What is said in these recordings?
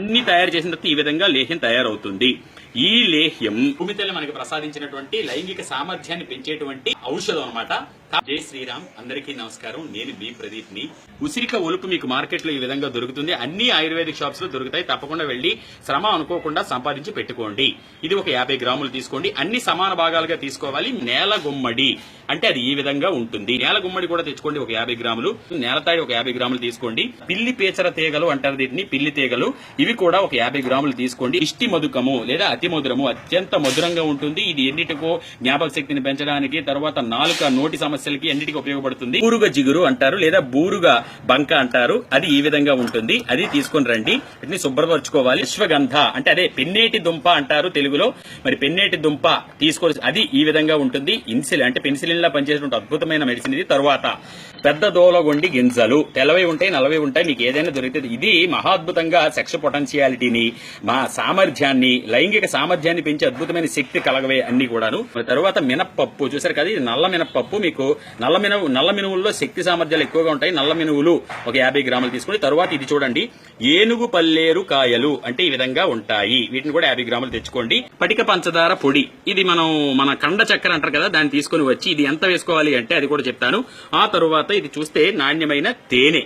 అన్ని తయారు చేసిన తర్వాత ఈ విధంగా లేహ్యం తయారవుతుంది. ఈ లేహ్యం భూమితల్లి మనకి ప్రసాదించినటువంటి లైంగిక సామర్థ్యాన్ని పెంచేటువంటి ఔషధం అనమాట జై శ్రీరామ్. అందరికీ నమస్కారం. నేను బి ప్రదీప్ని ఉసిరిక ఒలుపు మీకు మార్కెట్లో ఈ విధంగా దొరుకుతుంది. అన్ని ఆయుర్వేదిక్ షాప్స్లో దొరుకుతాయి. తప్పకుండా వెళ్ళి శ్రమ అనుకోకుండా సంపాదించి పెట్టుకోండి. ఇది ఒక యాభై గ్రాములు తీసుకోండి. అన్ని సమాన భాగాలుగా తీసుకోవాలి. నేల గుమ్మడి. అంటే అది ఈ విధంగా ఉంటుంది. నేల గుమ్మడి కూడా తెచ్చుకోండి. ఒక యాభై గ్రాములు. నేలతాడి ఒక యాభై గ్రాములు తీసుకోండి. పిల్లి పేచర తీగలు అంటారు దీటిని పిల్లి తీగలు. ఇవి కూడా ఒక యాభై గ్రాములు తీసుకోండి. ఇష్టి మధుకము లేదా అతి మధురము. అత్యంత మధురంగా ఉంటుంది. ఇది ఎన్నిటికో జ్ఞాపక శక్తిని పెంచడానికి తర్వాత నాలుక నోటి సమస్య సమస్యలకి ఎన్నిటికి ఉపయోగపడుతుంది. బూరుగ జిగురు అంటారు లేదా బూరుగ బంక అంటారు. అది ఈ విధంగా ఉంటుంది. అది తీసుకొని రండి. వీటిని శుభ్రపరచుకోవాలి. విశ్వగంధ అంటే అదే పెన్నేటి దుంప అంటారు తెలుగులో. మరి పెన్నేటి దుంప తీసుకో అది ఈ విధంగా ఉంటుంది. ఇన్సిల్ అంటే పెన్సిలిన్ లా పనిచేసేటువంటి అద్భుతమైన మెడిసిన్ ఇది. తర్వాత పెద్ద దోలగొండి గింజలు. తెలవై ఉంటాయి నలభై ఉంటాయి. మీకు ఏదైనా దొరికితే ఇది మహాద్భుతంగా సెక్స్ పొటెన్షియాలిటీని మా సామర్థ్యాన్ని లైంగిక సామర్థ్యాన్ని పెంచే అద్భుతమైన శక్తి కలగవే అన్ని కూడాను. తర్వాత మినప్పప్పు. చూసారు కదా ఇది నల్ల మినప్పప్పు. మీకు నల్ల మినువు నల్ల మినువుల్లో శక్తి సామర్థ్యాలు ఎక్కువగా ఉంటాయి. నల్ల మినువులు ఒక యాభై గ్రాములు తీసుకుని తర్వాత ఇది చూడండి. ఏనుగు పల్లేరు కాయలు అంటే ఈ విధంగా ఉంటాయి. వీటిని కూడా యాభై గ్రాములు తెచ్చుకోండి. పటిక పంచదార పొడి. ఇది మనం మన కండ చక్కెర అంటారు కదా దాన్ని తీసుకొని వచ్చి ఇది ఎంత వేసుకోవాలి అంటే అది కూడా చెప్తాను. ఆ తరువాత ఇది చూస్తే నాణ్యమైన తేనె.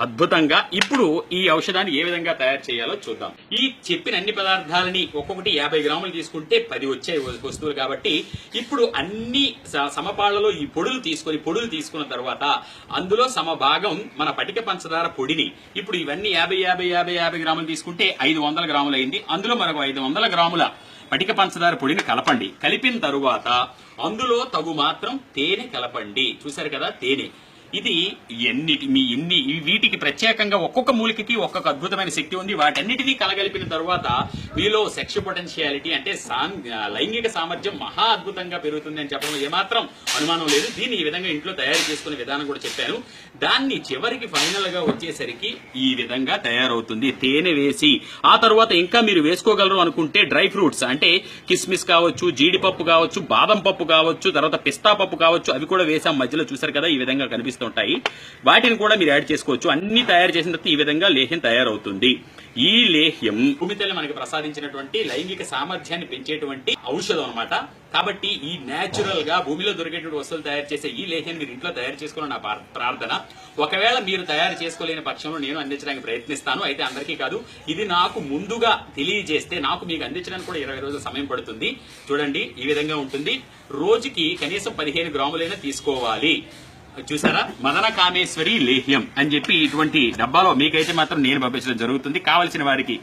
అద్భుతంగా ఇప్పుడు ఈ ఔషధాన్ని ఏ విధంగా తయారు చేయాలో చూద్దాం. ఈ చెప్పిన అన్ని పదార్థాలని ఒక్కొక్కటి యాభై గ్రాములు తీసుకుంటే పది వచ్చే వస్తువులు కాబట్టి ఇప్పుడు అన్ని సమపాళ్ళలో ఈ పొడులు తీసుకొని పొడులు తీసుకున్న తర్వాత అందులో సమభాగం మన పటిక పంచదార పొడిని ఇప్పుడు ఇవన్నీ యాభై యాభై యాభై యాభై గ్రాములు తీసుకుంటే ఐదు వందల గ్రాములు అయింది. అందులో మరొక ఐదు వందల గ్రాముల పటిక పంచదార పొడిని కలపండి. కలిపిన తరువాత అందులో తగు మాత్రం తేనె కలపండి. చూశారు కదా తేనె. ఇది ఎన్నిటి మీ ఎన్ని వీటికి ప్రత్యేకంగా ఒక్కొక్క మూలికకి ఒక్కొక్క అద్భుతమైన శక్తి ఉంది. వాటన్నిటినీ కలగలిపిన తరువాత మీలో సెక్ష పొటెన్షియాలిటీ అంటే సాం- లైంగిక సామర్థ్యం మహా అద్భుతంగా పెరుగుతుంది అని చెప్పడం ఏమాత్రం అనుమానం లేదు. దీన్ని ఈ విధంగా ఇంట్లో తయారు చేసుకునే విధానం కూడా చెప్పాను. దాన్ని చివరికి ఫైనల్గా వచ్చేసరికి ఈ విధంగా తయారవుతుంది. తేనె వేసి ఆ తర్వాత ఇంకా మీరు వేసుకోగలరు అనుకుంటే డ్రై ఫ్రూట్స్ అంటే కిస్మిస్ కావచ్చు జీడిపప్పు కావచ్చు బాదం పప్పు కావచ్చు తర్వాత పిస్తా పప్పు కావచ్చు అవి కూడా వేసాం మధ్యలో చూసారు కదా ఈ విధంగా కనిపిస్తుంది వస్తుంటాయి వాటిని కూడా మీరు యాడ్ చేసుకోవచ్చు. అన్ని తయారు చేసిన తర్వాత ఈ విధంగా లేహ్యం తయారవుతుంది. ఈ లేహ్యం భూమితల్లి మనకి ప్రసాదించినటువంటి లైంగిక సామర్థ్యాన్ని పెంచేటువంటి ఔషధం అన్నమాట. కాబట్టి ఈ నేచురల్గా భూమిలో దొరికేటువంటి వస్తువులు తయారు చేసే ఈ లేహ్యాన్ని మీరు ఇంట్లో తయారు చేసుకోవాలని నా ప్రార్థన. ఒకవేళ మీరు తయారు చేసుకోలేని పక్షంలో నేను అందించడానికి ప్రయత్నిస్తాను. అయితే అందరికీ కాదు ఇది నాకు ముందుగా తెలియజేస్తే నాకు మీకు అందించడానికి కూడా ఇరవై రోజుల సమయం పడుతుంది. చూడండి ఈ విధంగా ఉంటుంది. రోజుకి కనీసం పదిహేను గ్రాములైనా తీసుకోవాలి. చూసారా? మదన కామేశ్వరి లేహ్యం అని చెప్పి ఇటువంటి డబ్బాలో మీకైతే మాత్రం నేను పంపించడం జరుగుతుంది. కావలసిన వారికి